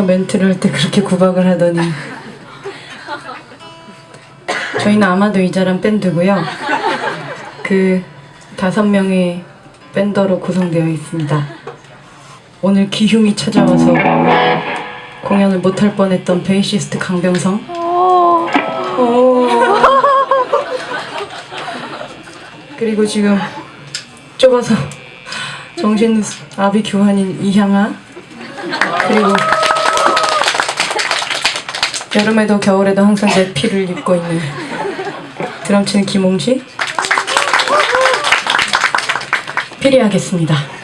씨가 멘트를 할 때 그렇게 구박을 하더니 저희는 아마도 이자란 밴드고요. 그 다섯 명의 밴더로 구성되어 있습니다. 오늘 기흉이 찾아와서 공연을 못할 뻔했던 베이시스트 강병성. 오. 그리고 지금 좁아서 정신 아비 교환인 이향아 그리고 여름에도 겨울에도 항상 내 피를 입고 있는 드럼 치는 김홍식 피리하겠습니다.